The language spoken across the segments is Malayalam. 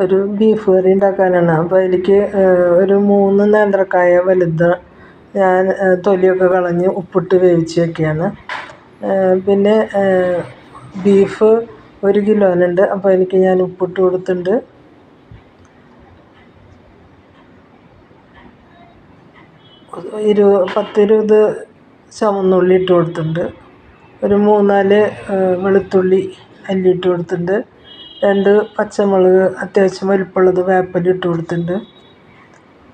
ഒരു ബീഫ് കറി ഉണ്ടാക്കാനാണ്. അപ്പോൾ അതിലേക്ക് ഒരു മൂന്ന് നേന്ത്രക്കായ വലുത് ഞാൻ തൊലിയൊക്കെ കളഞ്ഞ് ഉപ്പിട്ട് വേവിച്ച് വെക്കുകയാണ്. പിന്നെ ബീഫ് ഒരു കിലോനുണ്ട്. അപ്പോൾ എനിക്ക് ഞാൻ ഉപ്പിട്ട് കൊടുത്തിട്ടുണ്ട്. ഇരു പത്തിരുപത് ചുവന്നുള്ളി ഇട്ട് കൊടുത്തിട്ടുണ്ട്. ഒരു മൂന്നാൽ വെളുത്തുള്ളി അല്ലിയിട്ട് കൊടുത്തിട്ടുണ്ട്. രണ്ട് പച്ചമുളക് അത്യാവശ്യം വലിപ്പമുള്ളത് വേപ്പില ഇട്ട് കൊടുത്തിട്ടുണ്ട്.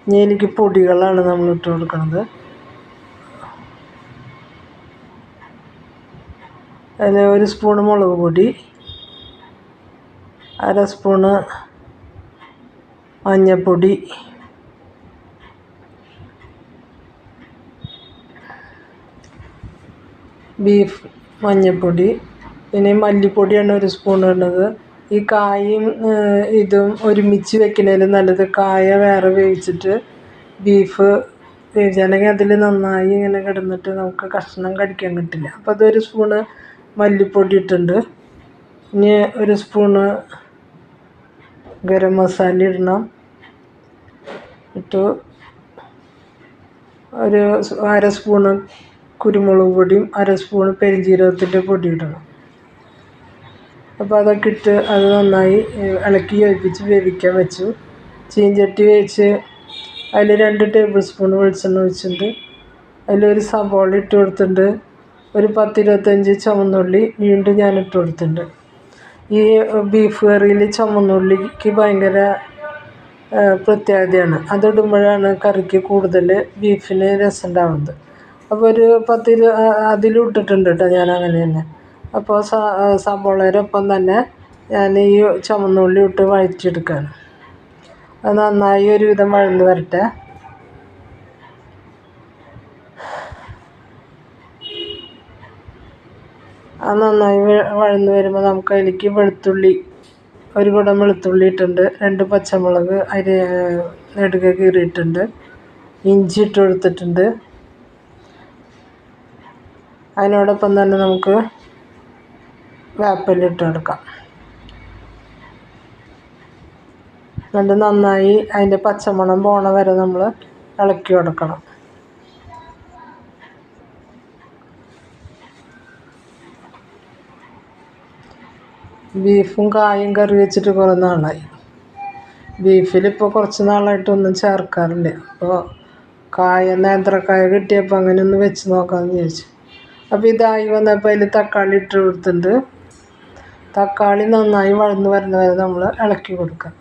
ഇനി എനിക്ക് പൊടികളാണ് നമ്മൾ ഇട്ട് കൊടുക്കുന്നത് അതിൽ ഒരു സ്പൂൺ മുളക് പൊടി അര സ്പൂണ് മഞ്ഞൾപ്പൊടി ബീഫ് മഞ്ഞൾപ്പൊടി പിന്നെ മല്ലിപ്പൊടിയാണ് ഒരു സ്പൂൺ ഇടുന്നത്. ഈ കായയും ഇതും ഒരുമിച്ച് വെക്കുന്നതിലും നല്ലത് കായ വേറെ വേവിച്ചിട്ട് ബീഫ് വേവിച്ചാണെങ്കിൽ അതിൽ നന്നായി ഇങ്ങനെ കിടന്നിട്ട് നമുക്ക് കഷ്ണം കടിക്കാൻ കിട്ടില്ല അപ്പോൾ അതൊരു സ്പൂണ് മല്ലിപ്പൊടി ഇട്ടുണ്ട് ഇനി ഒരു സ്പൂണ് ഗരം മസാല ഇടണം. ഇട്ടു ഒരു അര സ്പൂണ് കുരുമുളക് പൊടിയും അര സ്പൂണ് പെരുംജീരകത്തിന്റെ പൊടി ഇടണം. അപ്പോൾ അതൊക്കെ ഇട്ട് അത് നന്നായി ഇളക്കി യോജിപ്പിച്ച് വേവിക്കാൻ വെച്ചു. ചീഞ്ചട്ടി വെച്ച് അതിൽ രണ്ട് ടേബിൾ സ്പൂൺ വെളിച്ചെണ്ണ ഒഴിച്ചിട്ടുണ്ട്. അതിലൊരു സവാള ഇട്ട് കൊടുത്തിട്ടുണ്ട്. ഒരു പത്തിരുപത്തഞ്ച് ചുവന്നുള്ളി വീണ്ടും ഞാൻ ഇട്ട് കൊടുത്തിട്ടുണ്ട്. ഈ ബീഫ് കറിയിൽ ചുവന്നുള്ളിക്ക് ഭയങ്കര പ്രത്യേകതയാണ് അതിടുമ്പോഴാണ് കറിക്ക് കൂടുതൽ ബീഫിന് രസം ഉണ്ടാവുന്നത്. അപ്പോൾ ഒരു പത്തിരു അതിലും ഇട്ടിട്ടുണ്ട് കേട്ടോ ഞാൻ അങ്ങനെ തന്നെ. അപ്പോൾ സ സവോളയുടെ ഒപ്പം തന്നെ ഞാൻ ഈ ചുവന്നുള്ളി ഇട്ട് വഴറ്റിയെടുക്കുകയാണ് അത് നന്നായി ഒരുവിധം വഴന്ന് വരട്ടെ. അത് നന്നായി വഴന്ന് വരുമ്പോൾ നമുക്ക് അതിലേക്ക് വെളുത്തുള്ളി ഒരു കുടം വെളുത്തുള്ളി ഇട്ടുണ്ട് രണ്ട് പച്ചമുളക് അരി നെടുക കീറിയിട്ടുണ്ട്. ഇഞ്ചി ഇട്ട് കൊടുത്തിട്ടുണ്ട്. അതിനോടൊപ്പം തന്നെ നമുക്ക് വേപ്പില ഇട്ട് കൊടുക്കാം. എന്നിട്ട് നന്നായി അതിന്റെ പച്ചമണം പോണ വരെ നമ്മൾ ഇളക്കി കൊടുക്കണം. ബീഫും കായും കറി വെച്ചിട്ട് കുറേ നാളായി. ബീഫിലിപ്പോൾ കുറച്ച് നാളായിട്ടൊന്നും ചേർക്കാറില്ല. അപ്പോൾ കായ നേന്ത്രക്കായ കിട്ടിയപ്പോൾ അങ്ങനെ ഒന്ന് വെച്ച് നോക്കാമെന്ന് ചോദിച്ചു അപ്പോൾ ഇതായി വന്നപ്പോൾ അതിൽ തക്കാളി ഇട്ട് കൊടുത്തിട്ടുണ്ട്. തക്കാളി നന്നായി വഴന്ന് വരുന്ന വരെ നമ്മൾ ഇളക്കി കൊടുക്കുക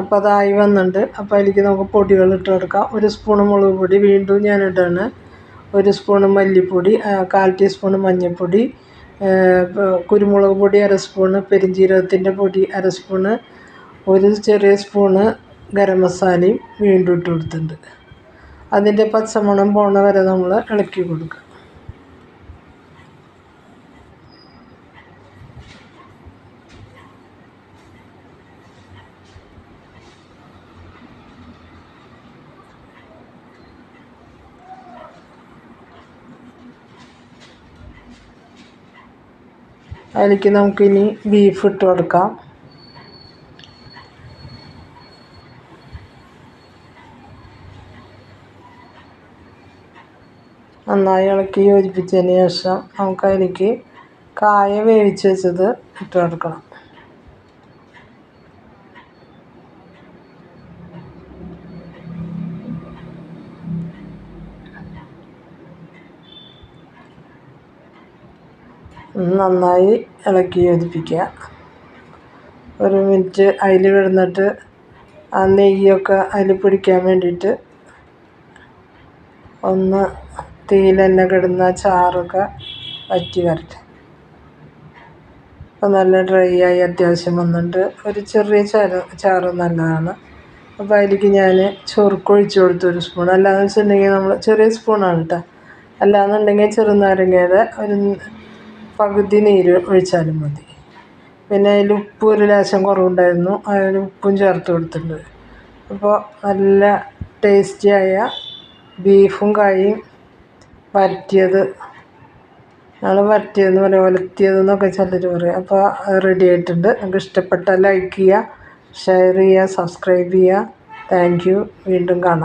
അപ്പോൾ അതായി വന്നിട്ടുണ്ട് അപ്പോൾ അതിലേക്ക് നമുക്ക് പൊടികൾ ഇട്ട് കൊടുക്കാം. ഒരു സ്പൂണ് മുളക് പൊടി വീണ്ടും ഞാൻ ഇടാണ് ഒരു സ്പൂണ് മല്ലിപ്പൊടി കാൽ ടീസ്പൂണ് മഞ്ഞൾപ്പൊടി കുരുമുളക് പൊടി അര സ്പൂണ് പെരുംജീരകത്തിന്റെ പൊടി അര സ്പൂണ് ഒരു ചെറിയ സ്പൂണ് ഗരം മസാലയും വീണ്ടും ഇട്ട് കൊടുത്തിട്ടുണ്ട്. അതിന്റെ പച്ചമണം പോണ വരെ നമ്മൾ ഇളക്കി കൊടുക്കുക അതിലേക്ക് നമുക്കിനി ബീഫ് ഇട്ട് കൊടുക്കാം. നന്നായി ഇളക്കി യോജിപ്പിച്ചതിന് ശേഷം നമുക്കതിലേക്ക് കായ വേവിച്ച് വെച്ചത് ഇട്ട് കൊടുക്കണം. നന്നായി ഇളക്കി യോജിപ്പിക്കുക. ഒരു മിനിറ്റ് അതിൽ കിടന്നിട്ട് ആ നെയ്യൊക്കെ അതിൽ പിടിക്കാൻ വേണ്ടിയിട്ട് ഒന്ന് തീയിൽ തന്നെ കിടന്ന ചാറൊക്കെ വറ്റി വരട്ടെ. അപ്പോൾ നല്ല ഡ്രൈ ആയി അത്യാവശ്യം വന്നിട്ട് ഒരു ചെറിയ ചാറ് ചാറ് നല്ലതാണ്. അപ്പോൾ അതിലേക്ക് ഞാൻ ചൊറുക്കൊഴിച്ച് കൊടുത്തു ഒരു സ്പൂൺ. അല്ലാന്ന് വെച്ചിട്ടുണ്ടെങ്കിൽ നമ്മൾ ചെറിയ സ്പൂണാണ് കേട്ടോ. അല്ലാന്നുണ്ടെങ്കിൽ ചെറുനാരങ്ങയുടെ ഒരു പകുതി നീര് ഒഴിച്ചാലും മതി. പിന്നെ അതിൽ ഉപ്പ് ഒരു ലേശം കുറവുണ്ടായിരുന്നു. അതിൽ ഉപ്പും ചേർത്ത് കൊടുത്തിട്ടുണ്ട്. അപ്പോൾ നല്ല ടേസ്റ്റിയായ ബീഫും കായും വരട്ടിയത്. ഞങ്ങൾ വരട്ടിയതെന്ന് പറയും ഒലത്തിയതെന്നൊക്കെ ചിലർ പറയും. അപ്പോൾ റെഡി ആയിട്ടുണ്ട്. നിങ്ങൾക്ക് ഇഷ്ടപ്പെട്ടാൽ ലൈക്ക് ചെയ്യുക ഷെയർ ചെയ്യുക സബ്സ്ക്രൈബ് ചെയ്യുക. താങ്ക് യു വീണ്ടും കാണാം.